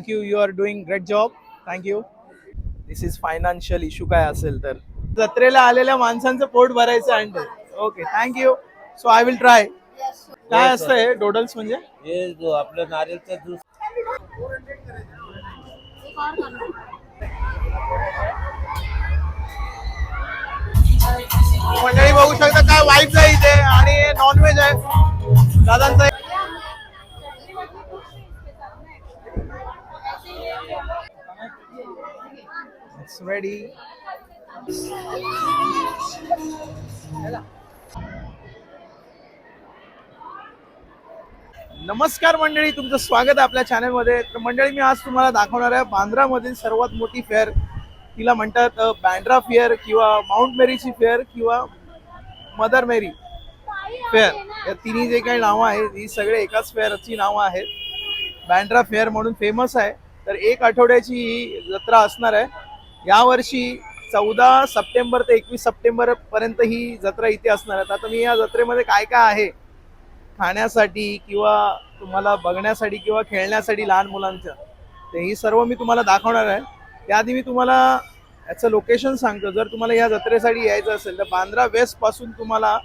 Thank you you are doing great job thank you this is financial issue काय असेल तर. जत्रेला आलेल्या माणसांचं पोट भरायचं अंडे. Okay thank you so I will try काय असतं हे? डोडल्स म्हणजे? हे जो आपलं नारळचा ज्यूस. मंडळी बघू शकता काय वाईफ आहे इथे. आणि नॉनव्हेज आहे. दादांचा इट्स रेडी नमस्कार मंडळी तुमचं स्वागत आहे आपल्या चॅनलमध्ये तर मंडळी मी आज तुम्हाला दाखवणार आहे बांद्रामधील सर्वात मोठी फेअर. तिला म्हणतात बँड्रा फेअर किंवा माउंट मेरीची फेअर किंवा मदर मेरी फेअर. या तिन्ही जे काही नावं आहेत ही सगळे एकाच फेअरची नावं आहेत. बँड्रा फेअर म्हणून फेमस आहे. तर एक आठवड्याची ही जत्रा असणार आहे. यावर्षी चौदा सप्टेंबर ते एकवीस सप्टेंबर पर्यंत ही जत्रा इथे असणार आहे आता मी या जत्रेमध्ये काय काय आहे? खाण्यासाठी किंवा तुम्हाला बघण्यासाठी किंवा खेळण्यासाठी लहान मुलांचं ते ही सर्व मी तुम्हाला दाखवणार आहे. त्याआधी मी तुम्हाला याचं लोकेशन सांगतो. जर तुम्हाला या जत्रेसाठी यायचं असेल तर बांद्रा वेस्टपासून तुम्हाला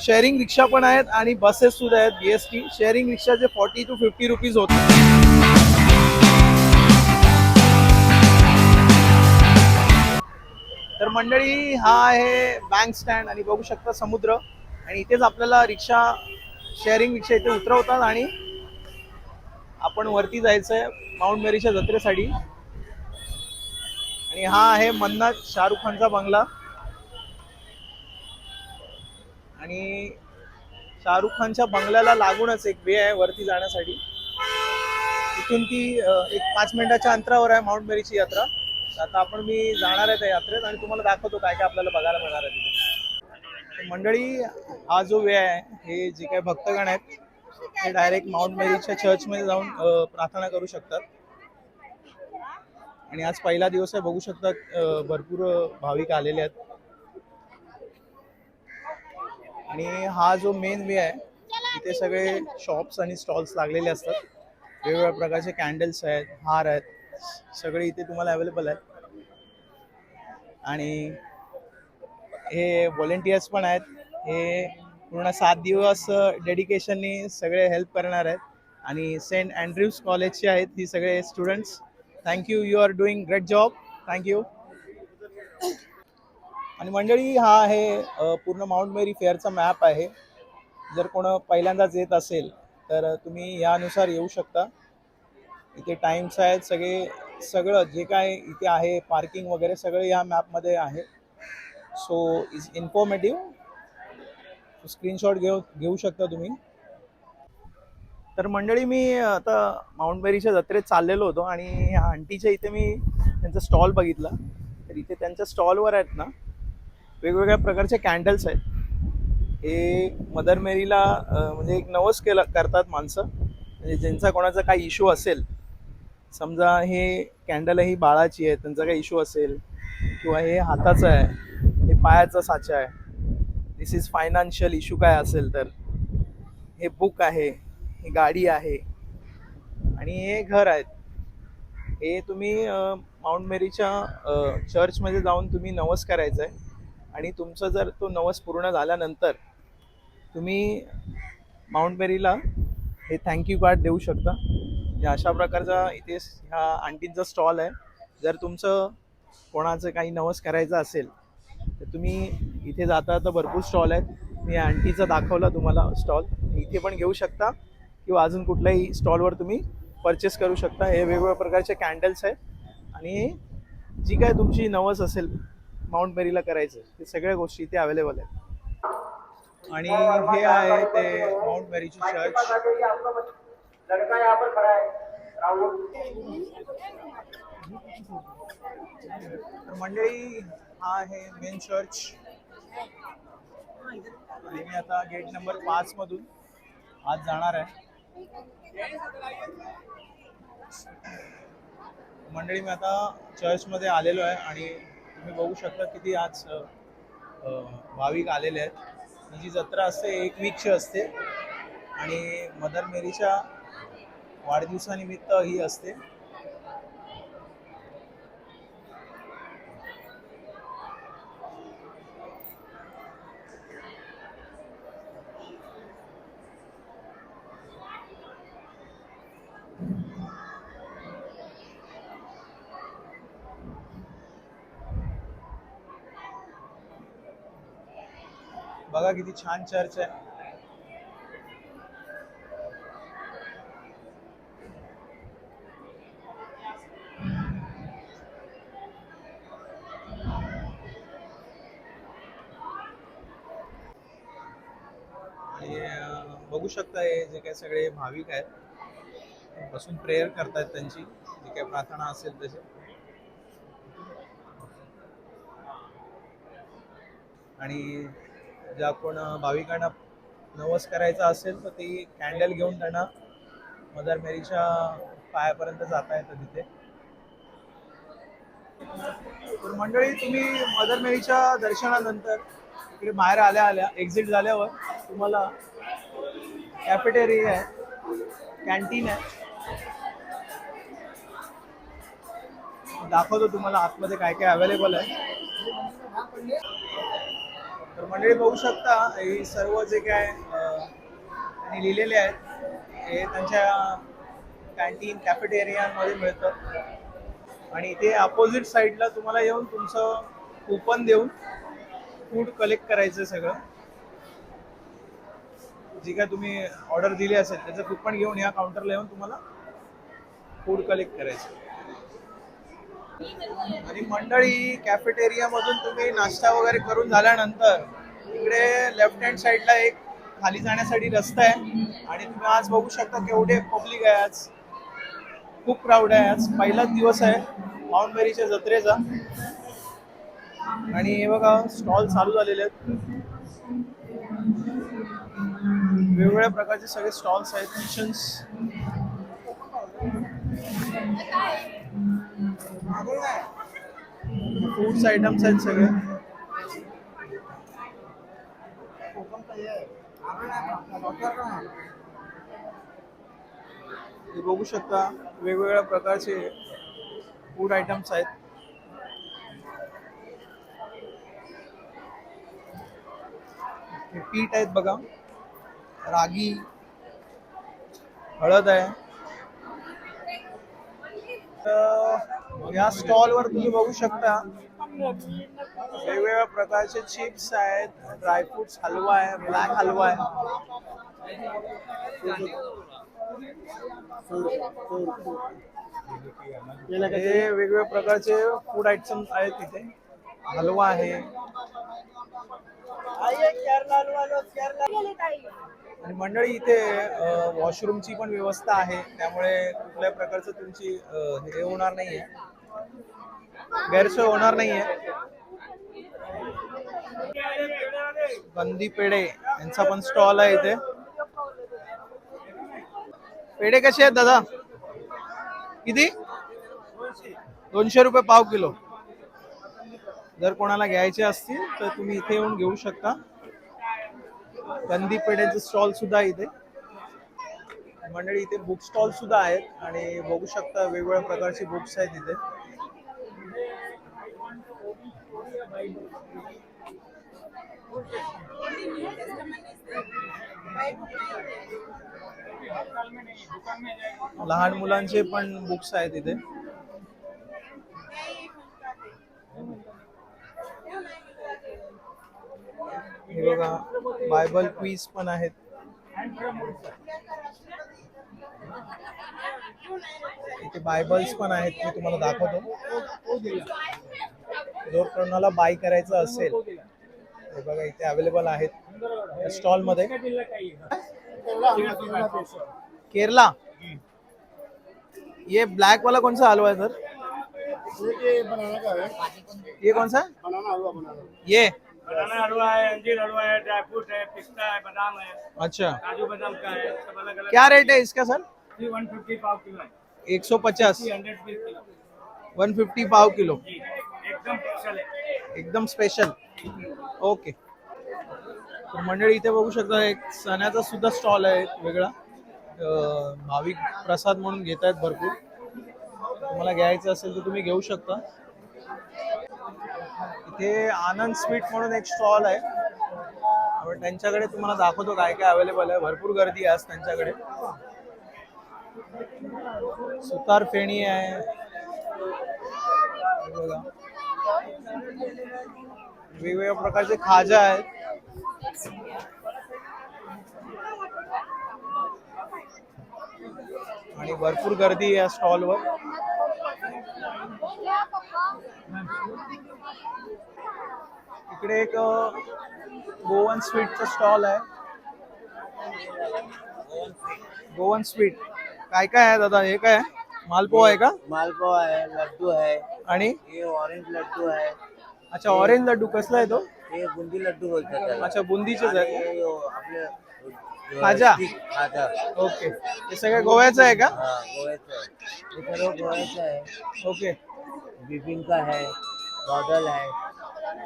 शेअरिंग रिक्षा पण आहेत आणि बसेससुद्धा आहेत. बी एस टी शेअरिंग रिक्षाचे फॉर्टी टू फिफ्टी रुपीज होतात. तर मंडळी हा आहे बँक स्टँड आणि बघू शकता समुद्र. आणि इथेच आपल्याला रिक्षा शेअरिंग रिक्षा इथे उतरवतात आणि आपण वरती जायचंय माउंट मेरीच्या जत्रेसाठी. आणि हा आहे मन्नाथ शाहरुख खानचा बंगला. आणि शाहरुख खानच्या बंगल्याला लागूनच एक वे आहे वरती जाण्यासाठी. तिथून ती एक पाच मिनिटाच्या अंतरावर आहे माउंट मेरीची यात्रा. आता आपण मी जाणार आहे त्या यात्रेत आणि तुम्हाला दाखवतो काय काय आपल्याला बघायला मिळणार आहे तिथे. मंडळी हा जो वेळ आहे हे जे काही भक्तगण आहेत ते डायरेक्ट माउंट मेरीच्या चर्चमध्ये जाऊन प्रार्थना करू शकतात. आणि आज पहिला दिवस आहे बघू शकतात भरपूर भाविक आलेले आहेत. आणि हा जो मेन वे आहे इथे सगळे शॉप्स आणि स्टॉल्स लागलेले असतात. वेगवेगळ्या प्रकारचे कॅन्डल्स आहेत हार आहेत. सगळे इथे तुम्हाला अवेलेबल आहेत. आणि हे व्हॉलेंटियर्स पण आहेत. हे पूर्ण सात दिवस डेडिकेशननी सगळे हेल्प करणार आहेत. आणि सेंट अँड्र्यूज कॉलेजचे आहेत ही सगळे students thank you you are doing great job thank you आणि मंडळी हा आहे पूर्ण माउंट मेरी फेअरचा मॅप आहे. जर कोण पहिल्यांदाच येत असेल तर तुम्ही यानुसार येऊ शकता. इथे टाईम्स आहेत सगळे सगळं जे काय इथे आहे पार्किंग वगैरे सगळं या मॅपमध्ये आहे. सो इज इन्फॉर्मेटिव्ह स्क्रीनशॉट घेऊ घेऊ शकता तुम्ही. तर मंडळी मी आता माउंटबेरीच्या जत्रेत चाललेलो होतो आणि ह्या आंटीच्या इथे मी त्यांचा स्टॉल बघितला. तर इथे त्यांच्या स्टॉलवर आहेत ना वेगवेगळ्या प्रकारचे कॅन्डल्स आहेत. हे मदर मेरीला म्हणजे एक नवस केलं करतात माणसं. म्हणजे ज्यांचा कोणाचा काही इश्यू असेल समजा हे कॅन्डल ही बाळाची आहे त्यांचा काही इश्यू असेल किंवा हे हाताचं आहे हे पायाचा साचा आहे दिस इज फायनान्शियल इश्यू काय असेल तर हे बुक आहे ही गाडी आहे आणि हे घर आहेत. हे तुम्ही माउंट मेरीच्या चर्चमध्ये जाऊन तुम्ही नवस करायचं आहे आणि तुमचं जर तो नवस पूर्ण झाल्यानंतर तुम्ही माउंट मेरीला हे थँक्यू कार्ड देऊ शकता. म्हणजे अशा प्रकारचा इथे ह्या आंटींचा स्टॉल आहे. जर तुमचं कोणाचं काही नवस करायचं असेल तर तुम्ही इथे जाता तर भरपूर स्टॉल आहेत. मी आंटीचा दाखवला तुम्हाला स्टॉल इथे पण घेऊ शकता किंवा अजून कुठल्याही स्टॉलवर तुम्ही परचेस करू शकता. हे वेगवेगळ्या प्रकारचे कॅन्डल्स आहेत. आणि जी काय तुमची नवस असेल माउंट मेरीला करायचं ते सगळ्या गोष्टी इथे अवेलेबल आहेत. आणि हे आहे ते माउंट मेरीची चर्च तर मंडळी हा आहे मेन चर्च आणि मी आता गेट नंबर पाच मधून आज जाणार आहे. मंडळी मी आता चर्चमध्ये आलेलो आहे आणि तुम्ही बघू शकता किती आज भाविक आलेले आहेत. ही जी जत्रा असते एक वीकची असते. आणि मदर मेरीच्या वाढदिवसानिमित्त ही असते. बघा किती छान चर्च आहे. आणि बघू शकता हे जे काही सगळे भाविक आहेत बसून प्रेयर करतायत त्यांची जी काही प्रार्थना असेल तशी. आणि ज्या कोण भाविकांना नवस करायचा असेल तर ती कॅन्डल घेऊन त्यांना मदर मेरीच्या पायापर्यंत जाता येतं तिथे. तर मंडळी तुम्ही मदर मेरीच्या दर्शनानंतर इकडे बाहेर आल्या आल्या एक्झिट झाल्यावर तुम्हाला कॅफेटेरिया आहे कॅन्टीन आहे. दाखवतो तुम्हाला आतमध्ये काय काय अवेलेबल आहे. तर मंडळी बघू शकता हे सर्व जे काय त्यांनी लिहिलेले आहेत हे त्यांच्या कॅन्टीन कॅफेटेरियामध्ये मिळतं. आणि इथे अपोजिट साईडला तुम्हाला येऊन तुमचं कुपन देऊन फूड कलेक्ट करायचं सगळं. जी काय तुम्ही ऑर्डर दिली असेल त्याचं कुपन घेऊन या काउंटरला येऊन तुम्हाला फूड कलेक्ट करायचं. आणि मंडळी कॅफेटेरिया मधून तुम्ही नाश्ता वगैरे करून झाल्यानंतर इकडे लेफ्ट हँड साईडला एक खाली जाण्यासाठी रस्ता आहे. आणि तुम्ही आज बघू शकता केवढे पब्लिक आहे आज. खूप क्राऊड आहे आज. पहिलाच दिवस आहे. माउंट मेरीच्या जत्रेचा. आणि हे बघा स्टॉल चालू झालेले आहेत. वेगवेगळ्या प्रकारचे सगळे स्टॉल्स आहेत किचन्स फूड्स आयटम्स आहेत सगळे. बघू शकता वेगवेगळ्या प्रकारचे फूड आयटम्स आहेत. पीठ आहेत बघा. रागी हळद आहे. तर या स्टॉलवर तुम्ही बघू शकता वेगवेगळ्या प्रकारचे चिप्स आहेत ड्रायफ्रुट्स हलवा आहे ब्लॅक हलवा आहे. हे वेगवेगळ्या प्रकारचे फूड आयटम आहेत तिथे हलवा आहे. आणि मंडळी इथे वॉशरूमची पण व्यवस्था आहे. त्यामुळे कुठल्या प्रकारचं तुमची हे होणार नाहीये. गैरसोय होणार नाहीये. बंदी पेढे यांचा पण स्टॉल आहे इथे. पेढे कसे आहेत दादा? किती? दोनशे रुपये पाव किलो. जर कोणाला घ्यायचे असतील तर तुम्ही इथे येऊन घेऊ शकता. कंदी पेढ्याचे स्टॉल सुद्धा इथे. मंडळी इथे बुक स्टॉल सुद्धा आहेत आणि बघू शकता वेगवेगळ्या प्रकारची बुक्स आहेत इथे. लहान मुलांचे पण बुक्स आहेत इथे. हे बघा बायबल क्वीज पण आहेत. इथे बायबल्स पण आहेत मी तुम्हाला दाखवतो. जर कोणाला बाय करायचं असेल हे बघा इथे अवेलेबल आहेत. स्टॉलमध्ये. केरला. ये ब्लैक वाला कौन सा हलवा है सर ये बनाना का ये कौन सा? बनाना हलवा बनाना ये बनाना हलवा है अंजीर हलवा है ड्राई फ्रूट है पिस्ता है बादाम है अच्छा। काजू बादाम का है सब अलग अलग। क्या रेट है इसका सर वन फिफ्टी पाव किलो है। एक सौ पचास। Hundred rupees kilo. One fifty पाव किलो। एकदम स्पेशल है। एकदम स्पेशल ओके मंडळी इथे बघू शकता एक चण्याचा सुद्धा स्टॉल आहे वेगळा. भाविक प्रसाद म्हणून घेत आहेत भरपूर. तुम्हाला घ्यायचं असेल तर तुम्ही घेऊ शकता. इथे आनंद स्वीट म्हणून एक स्टॉल आहे. आपण त्यांच्याकडे तुम्हाला दाखवतो काय काय अवेलेबल आहे. भरपूर गर्दी आहे आज त्यांच्याकडे. सुतार फेणी आहे. बघा. वेगवेगळ्या प्रकारचे खाजा आहेत. आणि भरपूर गर्दी आहे या स्टॉलवर इकडे एक गोवन स्वीटचा स्टॉल आहे. Goan sweet. काय काय आहे दादा? हे काय? आहे? मालपोहा आहे का? मालपुआ है लड्डू है आणि? ये ऑरेंज लड्डू है अच्छा ऑरेंज लड्डू कसला आहे तो? ये बुंदी लड्डू बोलतात त्याला. अच्छा बुंदीचेच आणि आहे हे आपले खाजा? ओके. हे सगळं गोव्याचं आहे का? हा गोव्याचं आहे. हे सर्व गोव्याचं आहे. ओके. बिबिंका है डॉडल है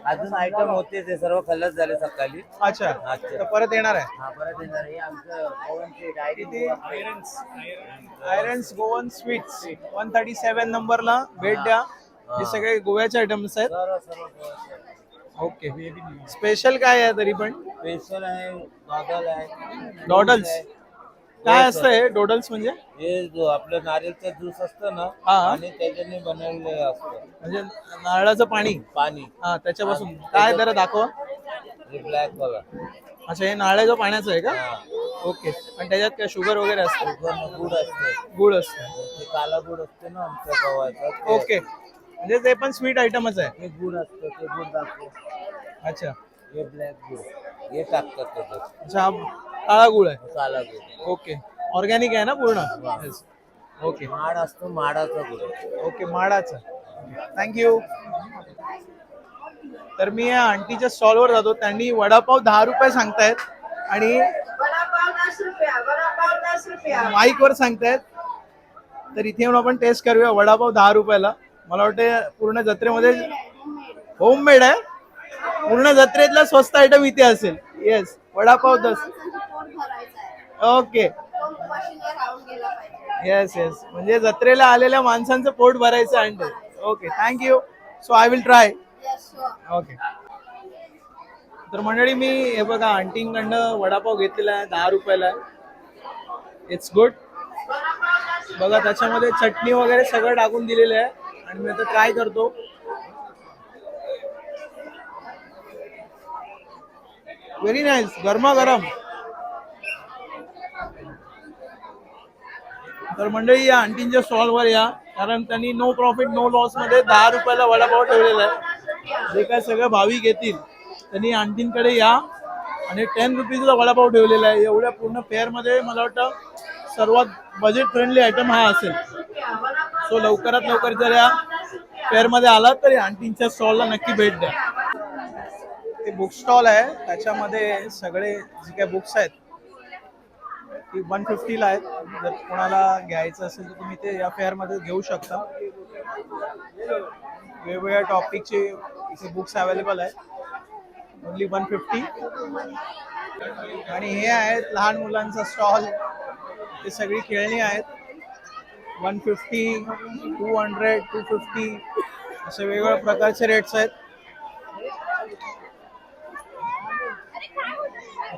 अजून आयटम होते ते सर्व खल्लस झाले सकाळी. अच्छा. तर परत येणार आहे? हा परत येणार हे आमचं गोवन स्वीट आहे किती irons Goan sweets one thirty seven नंबरला भेट द्या. हे. सगळे गोव्याचे आयटम्स आहेत. सर्व सर्व गोव्याचं आहे. ओके स्पेशल काय आहे तरी पण? स्पेशल आहे डॉडल आहे. डॉडल्स आहे. काय असतं हे डोडल्स म्हणजे? हे जो आपलं नारळचं ज्यूस असतं ना हा. आणि त्याच्याने बनवलेलं असतं. म्हणजे नारळाचं पाणी? पाणी. हा त्याच्यापासून. काय जरा दाखवा. हे ब्लॅक बघा अच्छा हे नारळाचं पाण्याचं आहे का. ओके. आणि त्याच्यात काय शुगर वगैरे असतं? पूर्ण गुड असते. गुळ असतं. ते काला गुड असते ना आमच्या गव्हाचा ते- ओके. म्हणजे ते पण स्वीट आयटमच आहे. हे गुड असतं ते गुड टाकतो अच्छा. हे ब्लॅक गुड. हे टाकतात त्याच्यात. अच्छा हा काळा गुळ आहे. काला गुड ओके. ऑर्गॅनिक आहे ना पूर्ण? Yes. ओके माड असतो माडाचा गुड ओके माडाचं. थँक्यू तर मी या आंटीच्या स्टॉलवर जातो. त्यांनी वडापाव दहा रुपये सांगतायत आणि वडापाव दस रुपया वडापाव दस रुपया. माईकवर सांगतायत. तर इथे येऊन आपण टेस्ट करूया वडापाव दहा रुपयाला. मला वाटतं पूर्ण जत्रेमध्ये होममेड आहे. पूर्ण जत्रेतला स्वस्त आयटम इथे असेल. येस वडापाव दस. भरायचं आहे ओके राहून गेला पाहिजे. येस येस म्हणजे जत्रेला आलेल्या माणसांचं पोट भरायचं अंडे okay thank you so I will try Yes, sure. Okay तर मंडळी मी हे बघा आंटींकडनं वडापाव घेतलेला आहे दहा रुपयाला इट्स गुड बघा त्याच्यामध्ये चटणी वगैरे सगळं टाकून दिलेलं आहे. आणि मी आता ट्राय करतो. व्हेरी नाईस गरमागरम. तर मंडळी या आंटींच्या स्टॉलवर या. कारण त्यांनी नो प्रॉफिट नो लॉसमध्ये दहा रुपयाला वडापाव ठेवलेला आहे. जे काय सगळं भाविक येतील त्यांनी आंटींकडे या. आणि टेन रुपीजला वडापाव ठेवलेला आहे. एवढ्या पूर्ण फेअरमध्ये मला वाटतं सर्वात बजेट फ्रेंडली आयटम हा असेल. सो लवकरात लवकर जर या फेअरमध्ये आलात तर या आंटींच्या स्टॉलला नक्की भेट द्या. ते बुक स्टॉल आहे. त्याच्यामध्ये सगळे जे काही बुक्स आहेत की वन फिफ्टीला आहेत. जर कोणाला घ्यायचं असेल तर तुम्ही ते या फेअरमध्ये घेऊ शकता. वेगवेगळ्या टॉपिकचे इथे बुक्स अवेलेबल आहेत. ओनली वन फिफ्टी आणि हे आहेत लहान मुलांचा स्टॉल ते सगळी खेळणी आहेत. One fifty two hundred two fifty असे वेगवेगळ्या प्रकारचे रेट्स आहेत.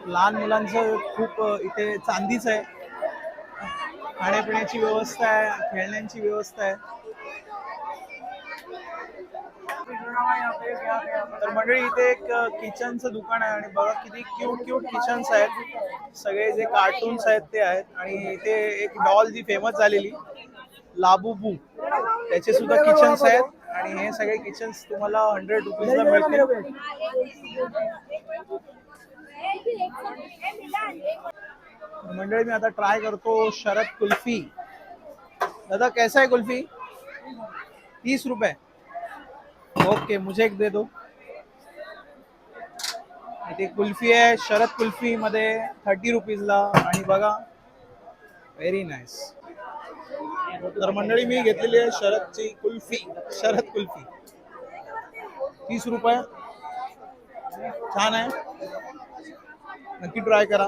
लहान मुलांचं खूप इथे चांदीच आहे. खाण्यापिण्याची व्यवस्था आहे खेळण्यांची व्यवस्था आहे. तर मंडळी इथे एक किचनचं दुकान आहे आणि बघा किती क्यूट क्यूट किचन्स आहेत. सगळे जे कार्टून्स आहेत ते आहेत आणि इथे एक डॉल जी फेमस झालेली लाबूबू त्याचे सुद्धा किचन्स आहेत आणि हे सगळे किचन्स तुम्हाला हंड्रेड रुपीजला मिळतील. मंडळी मी आता ट्राय करतो शरद कुल्फी. दादा कैसा है कुल्फी? तीस रुपये. ओके मुझे एक दे दो. इथे कुल्फी आहे शरद कुल्फी मध्ये थर्टी रुपीजला आणि बघा व्हेरी नाईस तर मंडळी मी घेतलेली आहे शरदची कुल्फी. शरद कुल्फी. तीस रुपये. छान आहे. नक्की ट्राय करा.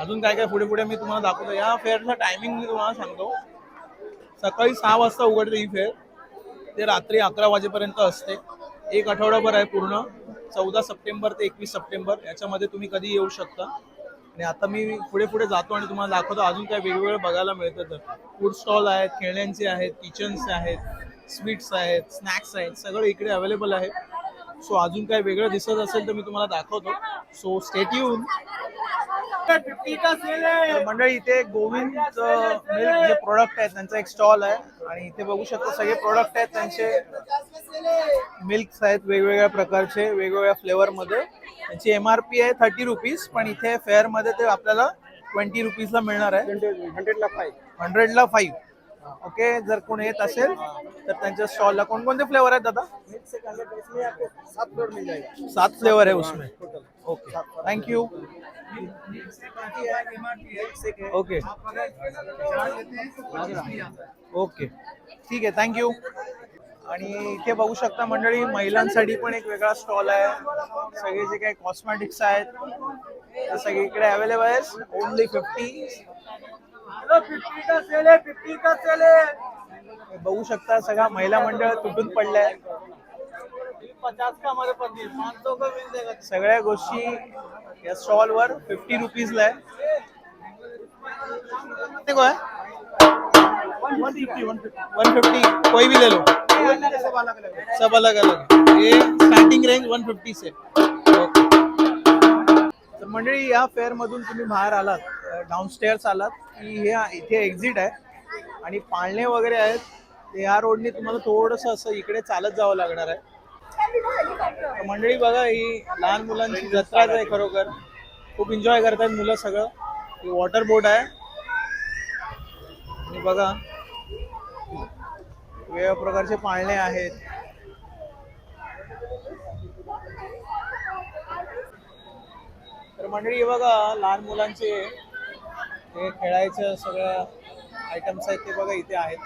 अजून काय काय पुढे पुढे मी तुम्हाला दाखवतो. या फेअरचा टायमिंग मी तुम्हाला सांगतो. सकाळी सहा वाजता उघडते ही फेअर. ते रात्री अकरा वाजेपर्यंत असते. एक आठवडाभर आहे पूर्ण. चौदा सप्टेंबर ते एकवीस सप्टेंबर. याच्यामध्ये तुम्ही कधी येऊ शकता. आणि आता मी पुढे पुढे जातो आणि तुम्हाला दाखवतो. अजून काय वेगवेगळं बघायला मिळतं तर. फूड स्टॉल आहेत खेळण्यांचे आहेत किचन्स आहेत स्वीट्स आहेत स्नॅक्स आहेत. सगळं इकडे अवेलेबल आहे. सो अजून काय वेगळं दिसत असेल तर मी तुम्हाला दाखवतो. सो स्टेट येऊन मंडळी इथे गोविंदचं मिल्क जे प्रोडक्ट आहेत त्यांचा एक स्टॉल आहे. आणि इथे बघू शकता सगळे प्रोडक्ट आहेत त्यांचे मिल्क आहेत वेगवेगळ्या प्रकारचे वेगवेगळ्या फ्लेवर मध्ये. त्यांची एम आर पी आहे थर्टी रुपीज पण इथे फेअरमध्ये ते आपल्याला ट्वेंटी रुपीजला मिळणार आहे. हंड्रेडला फाईव्ह हंड्रेडला फाईव्ह ओके? जर कोण येत असेल तर त्यांच्या स्टॉलला कोणकोणते फ्लेवर आहेत दादा? सात फ्लेवर आहे उसमें. Okay. Thank you okay. Okay. ठीक आहे. थँक्यू आणि इथे बघू शकता मंडळी महिलांसाठी पण एक वेगळा स्टॉल आहे. सगळे जे काही कॉस्मेटिक्स आहेत ते सगळीकडे इकडे अवेलेबल आहे ओनली फिफ्टी बघू शकता सगळा महिला मंडळ तुटून पडलाय. पचास का हमारे पच्चीस पाँच सौ का मिल जाएगा सगळ्या गोष्टी या स्टॉल वर फिफ्टी रुपीजला आहे. कितने को है one fifty one fifty one fifty कोई भी ले लो. सब अलग अलग? ये स्टार्टिंग रेंज वन फिफ्टी से. तर मंडळी या फेअर मधून तुम्ही बाहेर आलात. डाऊनस्टेअर्स आलात की हे इथे एक्झिट आहे. आणि पाळणे वगैरे आहेत ह्या या रोडने तुम्हाला थोडस असं इकडे चालत जावं लागणार आहे. मंडळी बघा ही लहान मुलांची जत्राच आहे खरोखर. खूप एन्जॉय करतात मुलं सगळं. ही वॉटर बोट आहे. आणि बघा वेगवेगळ्या प्रकारचे पाळणे आहेत. तर मंडळी बघा लहान मुलांचे हे खेळायचं सगळं आयटम्स आहेत ते बघा इथे आहेत.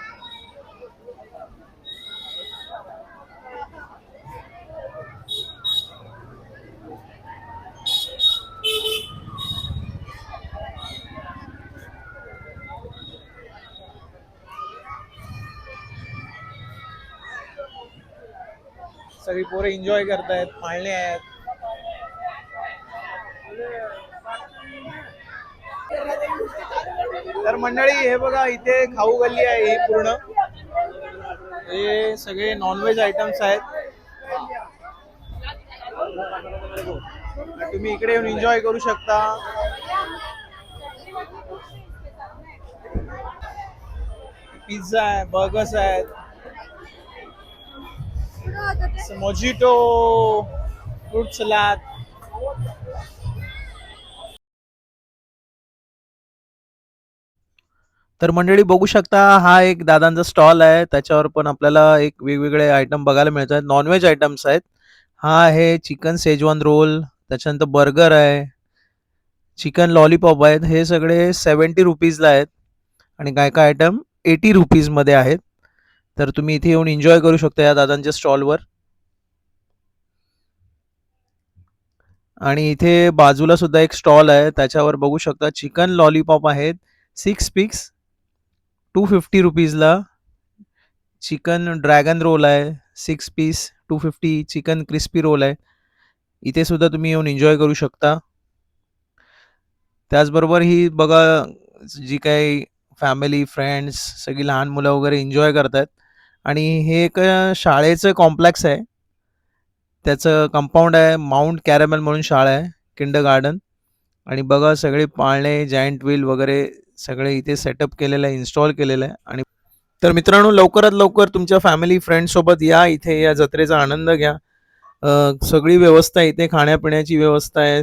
सगळी पोरं एन्जॉय करतायत पाळणे आहेत. तर मंडळी हे बघा इथे खाऊ गल्ली आहे ही पूर्ण. हे सगळे नॉनव्हेज आयटम्स आहेत. तुम्ही इकडे येऊन एन्जॉय करू शकता. पिझ्झा आहे बर्गर्स आहेत. मोजिटो फ्रूट सलाद तर मंडळी बघू शकता हा एक दादांचा स्टॉल आहे. त्याच्यावर पण आपल्याला एक वेगवेगळे आयटम बघायला मिळतात. नॉनव्हेज आयटम्स आहेत. हा आहे चिकन सेजवान रोल त्याच्यानंतर बर्गर आहे चिकन लॉलीपॉप आहेत. हे सगळे सेवन्टी रुपीजला आहेत. आणि काय काय आयटम एटी रुपीजमध्ये आहेत. तर तुम्ही इथे येऊन एन्जॉय करू शकता या दादांच्या स्टॉलवर आणि इथे बाजूला सुद्धा एक स्टॉल आहे. त्याच्यावर बघू शकता चिकन लॉलीपॉप आहेत. सिक्स पिक्स टू फिफ्टी रुपीजला चिकन ड्रॅगन रोल आहे six piece two fifty chicken crispy roll आहे. इथे सुद्धा तुम्ही येऊन एन्जॉय करू शकता. त्याचबरोबर ही बघा जी काही फॅमिली फ्रेंड्स सगळी लहान मुलं वगैरे एन्जॉय करतात आणि हे एक शाळेचं कॉम्प्लेक्स आहे. त्याचं कंपाऊंड आहे माउंट कॅरेमल म्हणून शाळा आहे किंड गार्डन आणि बघा सगळे पाळणे जायंट व्हील वगैरे सगळे इथे सेटअप केलेलं आहे इन्स्टॉल केलेलं आहे. आणि तर मित्रांनो लवकरात लवकर तुमच्या फॅमिली फ्रेंडसोबत या इथे या जत्रेचा आनंद घ्या. सगळी व्यवस्था इथे खाण्यापिण्याची व्यवस्था आहे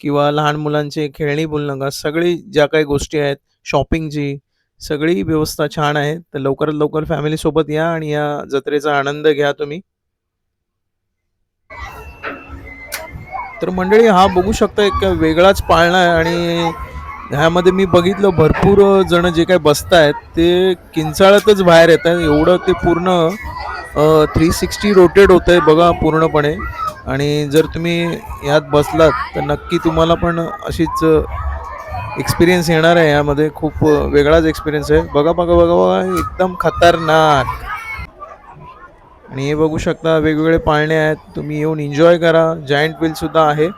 किंवा लहान मुलांचे खेळणी बोलू नका सगळी ज्या काही गोष्टी आहेत शॉपिंगची सगळी व्यवस्था छान आहे. तर लवकरात लवकर फॅमिलीसोबत या आणि या जत्रेचा आनंद घ्या तुम्ही. तर मंडळी हा बघू शकता एक वेगळाच पाळणा आहे आणि ह्यामध्ये मी बघितलं भरपूर जण जे काही बसतायत ते किंचाळतच बाहेर येत आहेत. एवढं ते पूर्ण थ्री सिक्स्टी रोटेट होत आहे बघा पूर्णपणे. आणि जर तुम्ही यात बसलात तर नक्की तुम्हाला पण अशीच एक्सपिरियन्स येणार आहे. यामध्ये खूप वेगळाच एक्सपिरियन्स आहे. बघा बघा बघा बघा एकदम खतरनाक. आणि हे बघू शकता वेगवेगळे पाळणे आहेत. तुम्ही येऊन एन्जॉय करा. जायंट व्हीलसुद्धा आहे.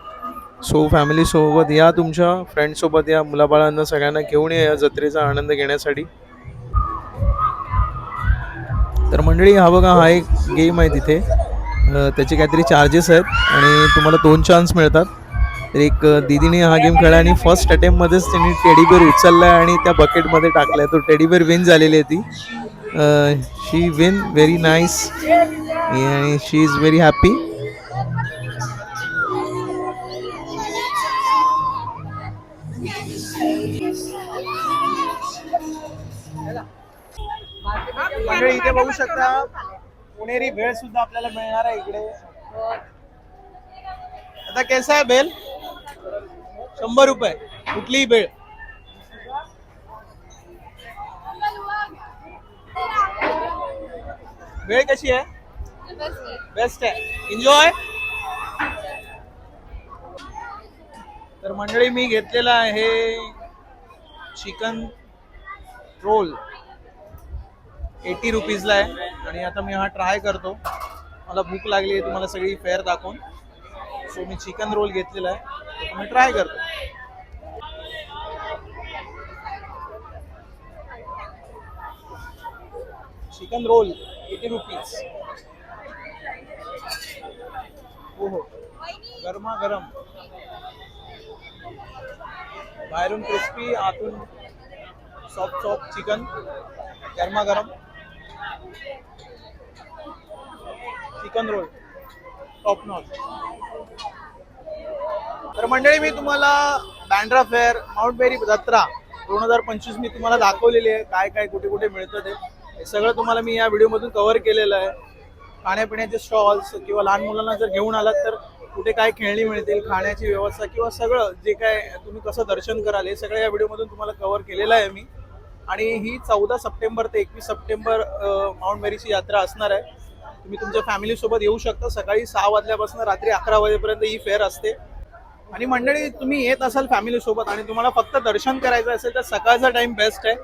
सो फॅमिलीसोबत या तुमच्या फ्रेंडसोबत या मुलाबाळांना सगळ्यांना घेऊन या या जत्रेचा आनंद घेण्यासाठी. तर मंडळी हा बघा हा एक गेम आहे तिथे. त्याचे काहीतरी चार्जेस आहेत आणि तुम्हाला दोन चान्स मिळतात. तर एक दिदीने दीदीने हा गेम खेळला आणि फर्स्ट अटेम्प्टमध्येच त्यांनी टेडीबेर उचलला आहे आणि त्या बकेटमध्ये टाकलाय. तो टेडीबेर विन झालेली आहे ती. शी विन व्हेरी नाईस आणि शी इज व्हेरी happy. मंडळी इथे बघू शकता पुणेरी भेळ सुद्धा आपल्याला मिळणार आहे इकडे. आता कैसा आहे बेल शंभर रुपये. कुठलीही भेळ. वेळ कशी आहे? बेस्ट आहे. एन्जॉय तर मंडळी मी घेतलेला आहे चिकन रोल एटी रुपीजला आहे. आणि आता मी हा ट्राय करतो. मला भूक लागली आहे तुम्हाला सगळी फेअर दाखवून. सो मी चिकन रोल घेतलेला आहे. तो मी ट्राय करतो. Chicken roll eighty rupees? हो हो. गरमा गरम बाहेरून क्रिस्पी आतून सॉफ्ट सॉफ्ट चिकन गरमागरम. चिकन रोल टॉप नॉच तर मंडळी मी तुम्हाला बँड्रा फेअर माउंट बेरी जत्रा दोन हजार पंचवीस मी तुम्हाला दाखवलेली आहे. काय काय कुठे कुठे मिळतं ते. हे सगळं तुम्हाला मी या व्हिडिओमधून कव्हर केलेलं आहे. खाण्यापिण्याचे स्टॉल्स किंवा लहान मुलांना जर घेऊन आलात तर कुठे काय खेळणी मिळतील खाण्याची व्यवस्था किंवा सगळं जे काय तुम्ही कसं दर्शन कराल हे सगळं या व्हिडिओमधून तुम्हाला कव्हर केलेलं आहे मी. आणि ही चौदा सप्टेंबर ते एकवीस सप्टेंबर माउंट मेरीची यात्रा असणार आहे. तुम्ही तुमच्या फॅमिलीसोबत येऊ शकता. सकाळी सहा वाजल्यापासून रात्री अकरा वाजेपर्यंत ही फेअर असते. आणि मंडळी तुम्ही येत असाल फॅमिलीसोबत आणि तुम्हाला फक्त दर्शन करायचं असेल तर सकाळचा टाईम बेस्ट आहे.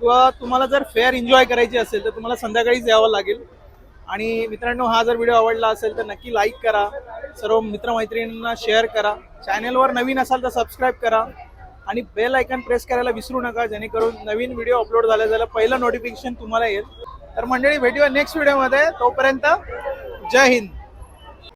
किंवा तुम्हाला जर फेअर एन्जॉय करायची असेल तर तुम्हाला संध्याकाळीच यावं लागेल. आणि मित्रांनो हा जर व्हिडिओ आवडला असेल तर नक्की लाईक करा. सर्व मित्रमैत्रिणींना शेअर करा. चॅनेलवर नवीन असाल तर सबस्क्राईब करा. आणि बेल आयकन प्रेस करायला विसरू नका जेणेकरून नवीन व्हिडिओ अपलोड झाल्या झालं पहिलं नोटिफिकेशन तुम्हाला येईल. तर मंडळी भेटूया नेक्स्ट व्हिडिओमध्ये तोपर्यंत जय हिंद.